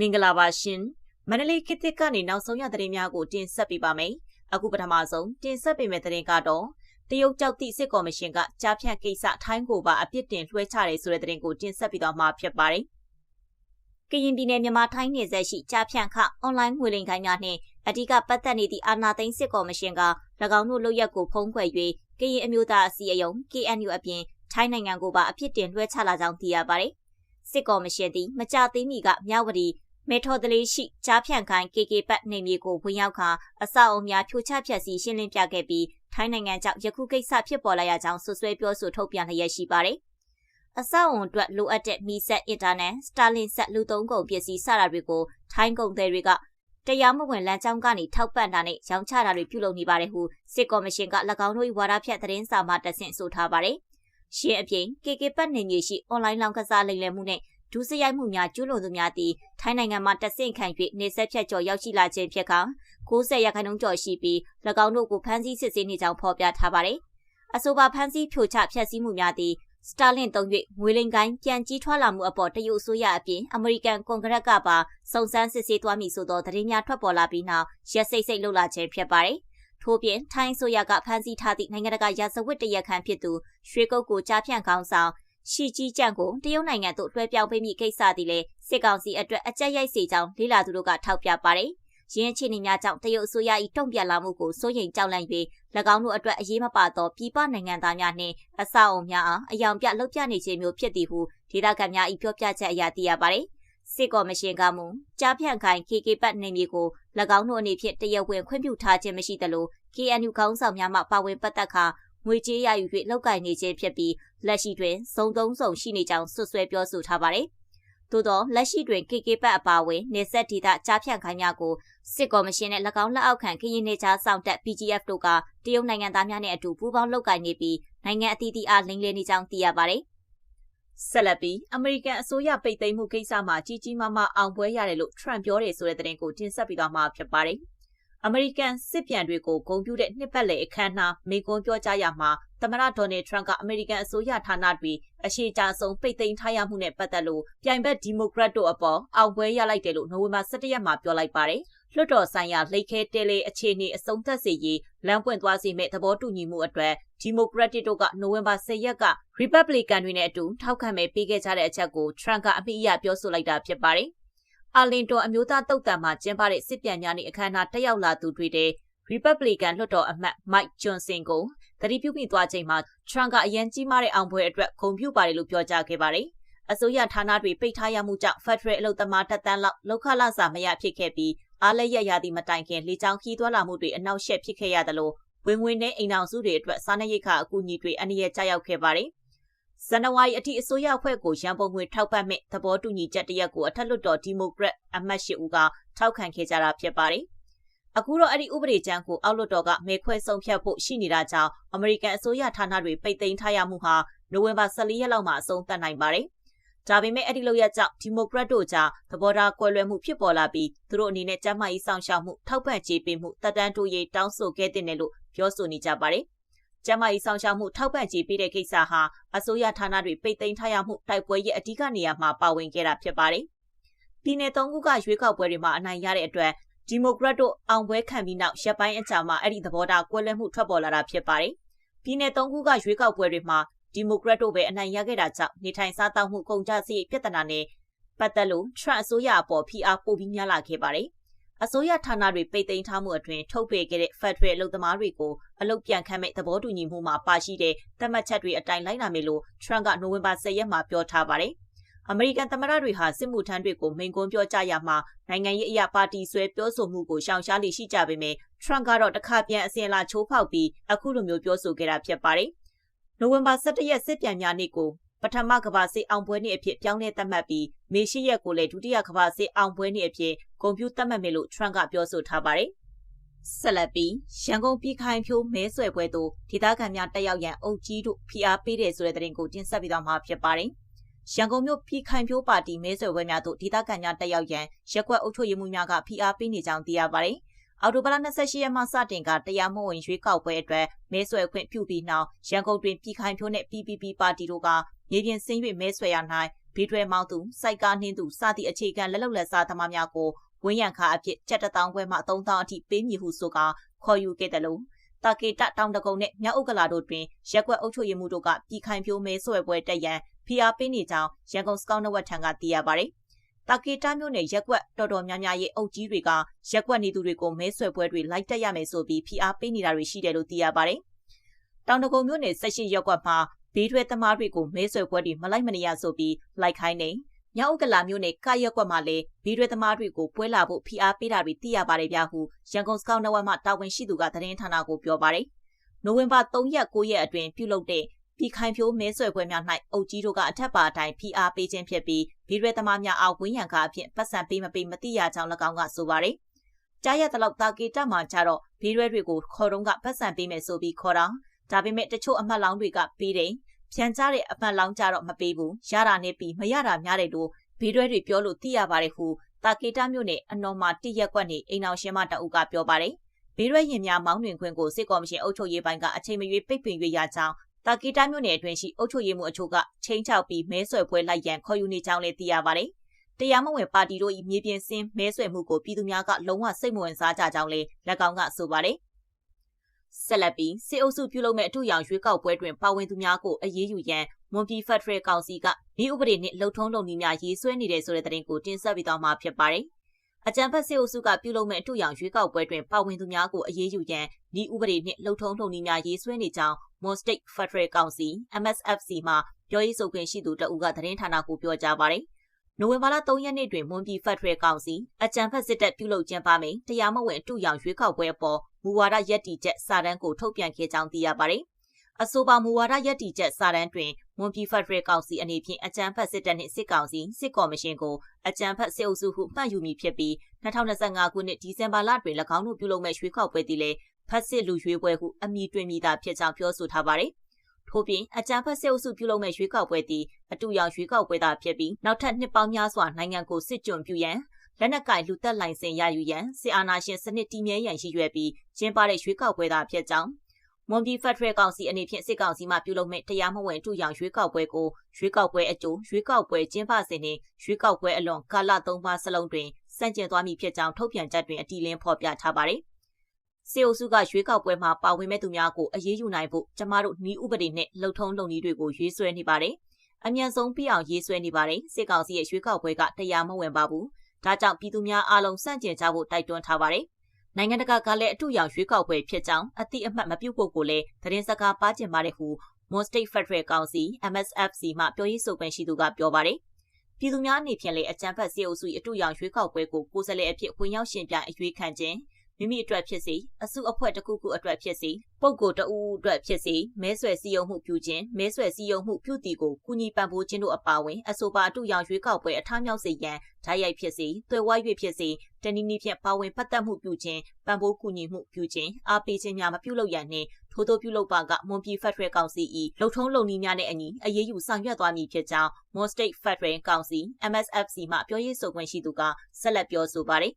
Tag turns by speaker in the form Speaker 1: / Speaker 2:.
Speaker 1: မင်္ဂလာပါရှင်မန္တလေးခေတ်သစ်ကနေနောက်ဆုံးရသတင်းများကိုတင်ဆက်ပေးပါမယ်အခုပထမဆုံးတင်ဆက်ပေးမယ့်သတင်းကတော့တရုတ်ကြောက်သည့်စစ်ကော်မရှင်ကကြားဖြတ်ကိစ္စထိုင်းကိုပါအပြစ်တင်လွှဲချတယ်ဆိုတဲ့သတင်းကိုတင်ဆက်ပြီးတော့မှာဖြစ်ပါတယ်ကရင်ပြည်နယ်မြန်မာထိုင်းနယ်စပ်ရှိကြားဖြန့်ခအွန်လိုင်းငွေလိမ်ခိုင်းများနှင့်အဓိကပတ်သက်နေသည့်အာဏာသိမ်းစစ်ကော်မရှင်က၎င်းတို့လုပ်ရက်ကိုဖုံးကွယ်၍ကရင်အမျိုးသားအစည်းအရုံး KNU အပြင်ထိုင်းနိုင်ငံကိုပါအပြစ်တင်လွှဲချလာကြောင်းသိရပါတယ်စစ်ကော်မရှင်သည်မကြသေးမီကမြဝတီ မေထော်တလေးရှိကြားဖြန့်ခိုင်း KK ပတ်နေမြေကိုဝင်ရောက်ခါအဆောက်အုံများဖြိုချဖျက်ဆီးရှင်းလင်းပြခဲ့ပြီးထိုင်းနိုင်ငံကြောင့်ယခုကိစ္စဖြစ်ပေါ်လာရကြောင်းဆွဆွဲပြောဆိုထုတ်ပြန်လျက်ရှိပါတယ်။အဆောက်အုံအတွက်လိုအပ်တဲ့မီဆက်အင်တာနက်စတာလင်ဆက်လူသုံးကုန်ပစ္စည်းစတာတွေကိုထိုင်းကုန်သည်တွေကတရားမဝင်လမ်းကြောင်းကနေထောက်ပံ့တာနဲ့ရောင်းချတာတွေပြုလုပ်နေပါတယ်ဟုစစ်ကော်မရှင်က၎င်းတို့၏ဝါဒဖြတ်သတင်းစာမှတဆင့်ဆိုထားပါတယ်။ရှင်းအပြင် KK ပတ်နေမြေရှိအွန်လိုင်းလောင်းကစားလိမ်လည်မှုနဲ့ ဒုစရိုက်မှုများကျူးလွန်သူများသည်ထိုင်းနိုင်ငံမှာတဆင့်ခံ၍နေဆက်ဖြတ်ကျော်ရောက်ရှိလာခြင်းဖြစ်က90ရာခိုင်နှုန်းကျော်ရှိပြီး၎င်းတို့ကိုဖမ်းဆီးစစ်ဆေးနေကြောင်းဖော်ပြထားပါတယ်။အဆိုပါဖမ်းဆီးဖြိုချဖျက်ဆီးမှုများသည်စတာလင်တုံး၍ငွေလိမ်ကိုင်းပြန်ကြီးထွားလာမှုအပေါ်တရုတ်အစိုးရအပြင်အမေရိကန်ကွန်ဂရက်ကပါစုံစမ်းစစ်ဆေးသွားမည်ဆိုသောသတင်းများထွက်ပေါ်လာပြီးနောက်ရက်စိတ်စိတ်လှုပ်လာခြင်းဖြစ်ပါတယ်။ထို့ပြင်ထိုင်းဆိုရကဖမ်းဆီးထားသည့်နိုင်ငံတကာရာဇဝတ်တရက်ခန့်ဖြစ်သူရွှေကုတ်ကိုကြားဖြန့်ကောင်းဆောင် ရှီကြီးကြန့်ကိုတရုတ်နိုင်ငံသို့လွှဲပြောင်းပေးမိကိစ္စသည်လည်းစစ်ကောင်စီအတွက်အကြက်ရိုက်စေကြောင်းလေးလာသူတို့ကထောက်ပြပါတယ်။ရင်းချီနေများကြောင့်တရုတ်အစိုးရ၏တုံ့ပြန်လာမှုကိုစိုးရိမ်ကြောက်လန့်၍၎င်းတို့အတွက်အရေးမပါသောပြည်ပနိုင်ငံသားများနှင့်အဆောက်အုံများအားအယောင်ပြလှုပ်ပြနေခြင်းမျိုးဖြစ်သည်ဟုဒေသခံများ၏ပြောပြချက်အရသိရပါတယ်။စစ်ကော်မရှင်ကမူကြားဖြန့်ခိုင် KK ပတ်နေမျိုးကို၎င်းတို့အနေဖြင့်တရဝဝင်ခွင့်ပြုထားခြင်းမရှိသလို KNU ခေါင်းဆောင်များမှပါဝင်ပတ်သက်ခါ ငွေကြေးရယူ၍လောက်ကင်နေခြင်းဖြစ်ပြီးလက်ရှိတွင်စုံသုံးစုံရှိနေကြောင်းဆွဆွဲပြောဆိုထားပါတယ်။သို့သောလက်ရှိတွင် KK ပတ်အပါအဝင်နေဆက်ဒေသကြားဖြန့်ခိုင်းများကိုစစ်ကော်မရှင်နဲ့၎င်းလက်အောက်ခံကရင်နေကြားဆောင်တက် PGF တို့ကတရုတ်နိုင်ငံသားများနဲ့အတူပူးပေါင်းလုပ်ကိုင်နေပြီးနိုင်ငံအသီးသီးအားလိမ်လည်နေကြောင်းသိရပါတယ်။ဆက်လက်ပြီးအမေရိကန်အစိုးရပိတ်သိမ်းမှုကိစ္စမှာကြီးကြီးမားမားအောင်ပွဲရတယ်လို့ Trump ပြောတယ်ဆိုတဲ့သတင်းကိုတင်ဆက်ပြီးတော့မှဖြစ်ပါတယ်။ အမေရိကန်စစ်ပြန်တွေကိုဂုဏ်ပြုတဲ့နှစ်ပတ်လည်အခမ်းအနားမိန့်ခွန်းပြောကြားရမှာသမ္မတဒေါ်နယ်ထရန့်ကအမေရိကန်အစိုးရဌာနတွေအရှိကြဆုံးပိတ်သိမ်းထားရမှုနဲ့ပတ်သက်လို့ပြိုင်ဘက်ဒီမိုကရက်တို့အပေါ်အောက်ပွဲရလိုက်တယ်လို့နိုဝင်ဘာ17ရက်မှာပြောလိုက်ပါတယ်။လွှတ်တော်ဆိုင်ရာလိတ်ခဲတဲလေးအခြေအနေအဆုံးသတ်စေရေးလမ်းပွင့်သွားစေမဲ့သဘောတူညီမှုအတွက်ဒီမိုကရက်တစ်တို့ကနိုဝင်ဘာ10ရက်က Republican တွေနဲ့အတူထောက်ခံမဲပေးခဲ့ကြတဲ့အချက်ကို Trump ကအမိအယပြောဆိုလိုက်တာဖြစ်ပါတယ် အာလင်တော်အမျိုးသားတုတ်တံမှာကျင်းပတဲ့စစ်ပြန်များနှင့်အခမ်းအနားတက်ရောက်လာသူတွေတဲ့ Republican လွှတ်တော်အမတ် Mike Johnson ကိုတတိပြုမိသွားချိန်မှာ Trump ကအရန်ကြီးမားတဲ့အောင်ပွဲအတွက်ဂုဏ်ပြုပါတယ်လို့ပြောကြားခဲ့ပါတယ်။အစိုးရဌာနတွေပိတ်ထားရမှုကြောင့် Federal အလုပ်သမားတပ်တန်းလောက်လောက်ခလာစာမရဖြစ်ခဲ့ပြီးအားလည်းရရသည့်မတိုင်ခင်လေကြောင်းခီးသွွာလာမှုတွေအနောက်ရှက်ဖြစ်ခဲ့ရတယ်လို့ဝင်ဝင်နဲ့အိမ်အောင်စုတွေအတွက်စားနပ်ရိက္ခာအကူအညီတွေအနည်းငယ်ကြားရောက်ခဲ့ပါတယ်။ ဇန်နဝါရီအထိအစိုးရအဖွဲ့ကိုရန်ပုံငွေထောက်ပံ့မဲ့သဘောတူညီချက်တရက်ကိုအထက်လွှတ်တော်ဒီမိုကရက်အမတ်ရှိဦးကထောက်ခံခဲ့ကြတာဖြစ်ပါတယ်။အခုတော့အဲ့ဒီဥပဒေကြမ်းကိုအောက်လွှတ်တော်ကမဲခွဲဆုံးဖြတ်ဖို့ရှိနေတာကြောင့်အမေရိကန်အစိုးရဌာနတွေပိတ်သိမ်းထားရမှုဟာနိုဝင်ဘာ14ရက်လောက်မှာအဆုံးသတ်နိုင်ပါတယ်။ဒါပေမဲ့အဲ့ဒီလိုရကြောင့်ဒီမိုကရက်တို့ကြားသဘောထားကွဲလွဲမှုဖြစ်ပေါ်လာပြီးသူတို့အနေနဲ့ကျန်းမာရေးဆောင်ရှောက်မှုထောက်ပံ့ကြေးပေးမှုတပ်တန်းတိုးရေးတောင်းဆိုခဲ့တဲ့လို့ပြောဆိုနေကြပါတယ်။ ကျမကြီးဆောင်ရှောက်မှုထောက်ပံ့ကြေးပေးတဲ့ကိစ္စဟာအစိုးရဌာနတွေပိတ်သိမ်းထားရမှုတိုက်ပွဲရဲ့အဓိကနေရာမှာပါဝင်ခဲ့တာဖြစ်ပါတယ်။ပြည်내သုံးခုကရွေးကောက်ပွဲတွေမှာအနိုင်ရတဲ့အတွက်ဒီမိုကရက်တို့အောင်ပွဲခံပြီးနောက်ရပ်ပိုင်းအကြာမှာအဲ့ဒီသဘောထားကွဲလွဲမှုထွက်ပေါ်လာတာဖြစ်ပါတယ်။ပြည်내သုံးခုကရွေးကောက်ပွဲတွေမှာဒီမိုကရက်တို့ပဲအနိုင်ရခဲ့တာကြောင့်နေထိုင်စားသောက်မှုကုန်ကျစရိတ်ပြဿနာနဲ့ပတ်သက်လို့ Trump အစိုးရအပေါ်ဖိအားပိုပြီးများလာခဲ့ပါတယ်။အစိုးရဌာနတွေပိတ်သိမ်းထားမှုအတွင်းထုတ်ပေခဲ့တဲ့ Federal အလုပ်သမားတွေကို အလုပ်ပြန်ခန့်မဲ့သဘောတူညီမှုမှာပါရှိတဲ့သတ်မှတ်ချက်တွေအတိုင်းလိုက်နာမယ်လို့ Trump ကနိုဝင်ဘာ10ရက်မှာပြောထားပါတယ်။အမေရိကန်သမ္မတတွေဟာစစ်မှုထမ်းတွေကိုမိန့်ခွန်းပြောကြရမှာနိုင်ငံရေးအရာပါတီဆွဲပြောဆိုမှုကိုရှောင်ရှားလိရှိကြပေမဲ့ Trump ကတော့တခါပြန်အစင်လာချိုးဖောက်ပြီးအခုလိုမျိုးပြောဆိုခဲ့တာဖြစ်ပါတယ်။နိုဝင်ဘာ17ရက်စစ်ပြန်များနေ့ကိုပထမကမ္ဘာစစ်အောင်ပွဲနေ့အဖြစ်ပြောင်းလဲသတ်မှတ်ပြီးမေရှိရက်ကိုလည်းဒုတိယကမ္ဘာစစ်အောင်ပွဲနေ့အဖြစ်ဂုဏ်ပြုသတ်မှတ်မယ်လို့ Trump ကပြောဆိုထားပါတယ်။ ဆက်လက်ပြီးရန်ကုန်ပြည်ခိုင်ဖြိုးမဲဆွယ်ပွဲသို့ဒေသခံများတက်ရောက်ရန်အုပ်ကြီးတို့ဖိအားပေးတယ်ဆိုတဲ့သတင်းကိုတင်ဆက်ပေးသွားမှာဖြစ်ပါတယ်။ရန်ကုန်မြို့ပြည်ခိုင်ဖြိုးပါတီမဲဆွယ်ပွဲများသို့ဒေသခံများတက်ရောက်ရန်ရက်ကွက်အုပ်ချုပ်ရေးမှူးများကဖိအားပေးနေကြောင်းသိရပါတယ်။အော်တိုဘလာ28ရက်မှစတင်ကတရားမဝင်ရွေးကောက်ပွဲအတွက်မဲဆွယ်ခွင့်ပြုပြီးနောက်ရန်ကုန်တွင်ပြည်ခိုင်ဖြိုးနှင့် PPP ပါတီတို့ကမြေပြင်ဆင်း၍မဲဆွယ်ရ၌ဘဘေးတွဲမောင်းသူစိုက်ကားနှင်းသူစသည့်အခြေခံလက်လုံလက်စားသမားများကို ဝင်းရံခါအဖြစ်ကျပ်တထောင်ခွဲမှ3000အထိပေးမည်ဟုဆိုကာခေါ်ယူခဲ့တယ်လို့တာကေတတောင်တကုံနဲ့မြောက်ဥက္ကလာတို့တွင်ရက်ွက်အုပ်ချုပ်ရေးမှုတို့ကပြည်ခိုင်ဖြိုးမဲဆွဲပွဲတက်ရန်ဖိအားပေးနေကြောင်းရန်ကုန်စကောက်နဝက်ထံကသိရပါတယ်။တာကေတာမျိုးနဲ့ရက်ွက်တော်တော်များများရဲ့အုပ်ကြီးတွေကရက်ွက်နေသူတွေကိုမဲဆွဲပွဲတွေလိုက်တက်ရမယ်ဆိုပြီးဖိအားပေးနေတာတွေရှိတယ်လို့သိရပါတယ်။တောင်တကုံမျိုးနဲ့ဆက်ရှိရက်ွက်မှာဘေးထွဲသမားတွေကိုမဲဆွဲပွဲတွေမလိုက်မနေရဆိုပြီးလိုက်ခိုင်းနေ မြောက်ဥက္ကလာမျိုးနဲ့ကာရက်ကွက်မှာလည်းဘီရွဲသမားတွေကိုပွဲလာဖို့ဖိအားပေးတာတွေသိရပါတယ်ဗျာဟုရန်ကုန်စကောက်နဝက်မှတာဝန်ရှိသူကသတင်းဌာနကိုပြောပါတယ်။နိုဝင်ဘာ3ရက်9ရက်အတွင်းပြုလုပ်တဲ့ပြည်ခိုင်ဖြိုးမဲဆွဲပွဲများ၌အုပ်ကြီးတို့ကအထက်ပါအတိုင်းဖိအားပေးခြင်းဖြစ်ပြီးဘီရွဲသမားများအားဝင်းရံကားအဖြစ်ပတ်စံပေးမပေးမသိရကြောင်း၎င်းကဆိုပါတယ်။ကြားရတဲ့လောက်တာကေတမှာကြတော့ဘီရွဲတွေကိုခေါ်တော့ကပတ်စံပေးမယ်ဆိုပြီးခေါ်တာဒါပေမဲ့တချို့အမှတ်လောင်းတွေကပေးတယ် ဖြန်ကြတဲ့အမှတ်လောင်းကြတော့မပေးဘူးရတာနဲ့ပြီးမရတာများတယ်လို့ဘေးတွဲတွေပြောလို့သိရပါတယ်ဟုတာကေတာမြို့နယ်အနော်မာတိရက်ကွက်နေအိမ်အောင်ရှင်မတအုပ်ကပြောပါတယ်ဘေးရွဲရင်များမောင်းတွင်ခွင့်ကိုစစ်ကော်မရှင်အုပ်ချုပ်ရေးပိုင်းကအချိန်မရွေးပိတ်ပင်၍ရကြောင်းတာကီတာမြို့နယ်အတွင်းရှိအုပ်ချုပ်ရေးမှုအချို့ကချင်းချောက်ပြီးမဲဆွယ်ပွဲလိုက်ရန်ခေါ်ယူနေကြောင်းလည်းသိရပါတယ်။တရားမဝင်ပါတီတို့၏မြေပြင်စင်းမဲဆွယ်မှုကိုပြည်သူများကလုံးဝစိတ်မဝင်စားကြကြောင်းလည်းလက်ကောင်းကဆိုပါတယ်။ ဆက်လက်ပြီးစစ်အုပ်စုပြုလုပ်မဲ့အထူးရောင်ရွေးကောက်ပွဲတွင်ပါဝင်သူများကိုအရေးယူရန်မွန်ပြည်ဖက်ဒရယ်ကောင်စီကဒီဥပဒေနဲ့လှုပ်ထုံးလုံနည်းများရေးဆွဲနေတဲ့ဆိုတဲ့သတင်းကိုတင်ဆက်ပေးသွားမှာဖြစ်ပါတယ်။အကြံဖက်စစ်အုပ်စုကပြုလုပ်မဲ့အထူးရောင်ရွေးကောက်ပွဲတွင်ပါဝင်သူများကိုအရေးယူရန်ဒီဥပဒေနဲ့လှုပ်ထုံးလုံနည်းများရေးဆွဲနေကြောင်း Mon State Federal Council MSFC မှပြောရေးဆိုခွင့်ရှိသူတအူးကသတင်းဌာနကိုပြောကြားပါတယ်။နိုဝင်ဘာလ3ရက်နေ့တွင်မွန်ပြည်ဖက်ဒရယ်ကောင်စီအကြံဖက်စစ်တပ်ပြုလုပ်ကျင်းပမယ်တရားမဝင်အတူရောင်ရွေးကောက်ပွဲအပေါ် မူဝါဒရည်တည်ချက်စာတမ်းကိုထုတ်ပြန်ခဲ့ကြောင်းသိရပါတယ်။အဆိုပါမူဝါဒရည်တည်ချက်စာတမ်းတွင်မွန်ပြည်ဖက်ဒရယ်ကောင်စီအနေဖြင့်အကြံဖက်စစ်တပ်နှင့်စစ်ကောင်စီစစ်ကော်မရှင်ကိုအကြံဖက်စစ်အုပ်စုဟုမှတ်ယူမည်ဖြစ်ပြီး2025ခုနှစ်ဒီဇင်ဘာလတွင်၎င်းတို့ပြုလုပ်မဲ့ရွေးကောက်ပွဲသည်လည်းဖက်စစ်လူရွေးပွဲဟုအမည်တွင်မိတာဖြစ်ကြောင်းပြောဆိုထားပါတယ်။ထို့ပြင်အကြံဖက်စစ်အုပ်စုပြုလုပ်မဲ့ရွေးကောက်ပွဲသည်အတူရောင်ရွေးကောက်ပွဲသာဖြစ်ပြီးနောက်ထပ်နှစ်ပေါင်းများစွာနိုင်ငံကိုစစ်ကြုံပြုရန် လက်နက်ကင်လူသက်လိုင်စင်ရယူရန်စစ်အာဏာရှင်စနစ်တည်မြဲရန်ရည်ရွယ်ပြီးကျင်းပတဲ့ရွေးကောက်ပွဲသာဖြစ်ကြောင်းမွန်ပြည်ဖက်ဒရယ်ကောင်စီအနေဖြင့်စစ်ကောင်စီမှပြုလုပ်မဲ့တရားမဝင်တူရောင်ရွေးကောက်ပွဲကိုရွေးကောက်ပွဲအကျိုးရွေးကောက်ပွဲကျင်းပစဉ်နှင့်ရွေးကောက်ပွဲအလွန်ကာလ၃ပါးစလုံးတွင်စန့်ကျင်သွားမည်ဖြစ်ကြောင်းထုတ်ပြန်ချက်တွင်အတည်လင်းဖော်ပြထားပါတယ်။စေအုပ်စုကရွေးကောက်ပွဲမှာပါဝင်မဲ့သူများကိုအရေးယူနိုင်ဖို့ကျမတို့ဤဥပဒေနဲ့လှုပ်ထုံးလုပ်နည်းတွေကိုရွေးဆွဲနေပါတယ်။အမြန်ဆုံးပြအောင်ရေးဆွဲနေပါတယ်။စစ်ကောင်စီရဲ့ရွေးကောက်ပွဲကတရားမဝင်ပါဘူး။ ဒါကြောင့်ပြည်သူများအားလုံးစန့်ကျင်ကြဖို့တိုက်တွန်းထားပါတယ်။နိုင်ငံတကာကလည်းအထူးရောင်ရွေးကောက်ပွဲဖြစ်ကြောင်းအတိအမှတ်မပြုတ်ဖို့ကိုလည်းသတင်းစကားပါကျင်ပါတယ်ဟု Mon State Federal Council MSFC မှပြောရေးဆိုခွင့်ရှိသူကပြောပါတယ်။ပြည်သူများအနေဖြင့်လည်းအကြံဖတ်စီအုပ်စု၏အထူးရောင်ရွေးကောက်ပွဲကိုကိုယ်စားလှယ်အဖြစ်ဝင်ရောက်ရှင်ပြအရွေးခံခြင်း မိမိအတွက်ဖြစ်စေအစုအဖွဲ့တစ်ခုခုအတွက်ဖြစ်စေပုံကိုတဦးအတွက်ဖြစ်စေမဲဆွယ်စည်းရုံးမှုပြုခြင်းမဲဆွယ်စည်းရုံးမှုပြုတီကိုကုညီပံ့ပိုးခြင်းတို့အပါအဝင်အဆိုပါအတူရောင်ရွေးကောက်ပွဲအထားမြောက်စေရန်ဓာတ်ရိုက်ဖြစ်စေသွယ်ဝိုင်း၍ဖြစ်စေတနည်းနည်းဖြင့်ပါဝင်ပတ်သက်မှုပြုခြင်းပံ့ပိုးကူညီမှုပြုခြင်းအားပေးခြင်းများမပြုလုပ်ရန်နှင့်ထို့သောပြုလုပ်ပါကမွန်ပြည်ဖက်ဒရယ်ကောင်စီ၏လှုပ်ထုံးလုံနည်းများနဲ့အညီအရေးယူဆောင်ရွက်သွားမည်ဖြစ်ကြောင်း Mon State Federal Council MSFC မှပြောရေးဆိုခွင့်ရှိသူကဆက်လက်ပြောဆိုပါတယ်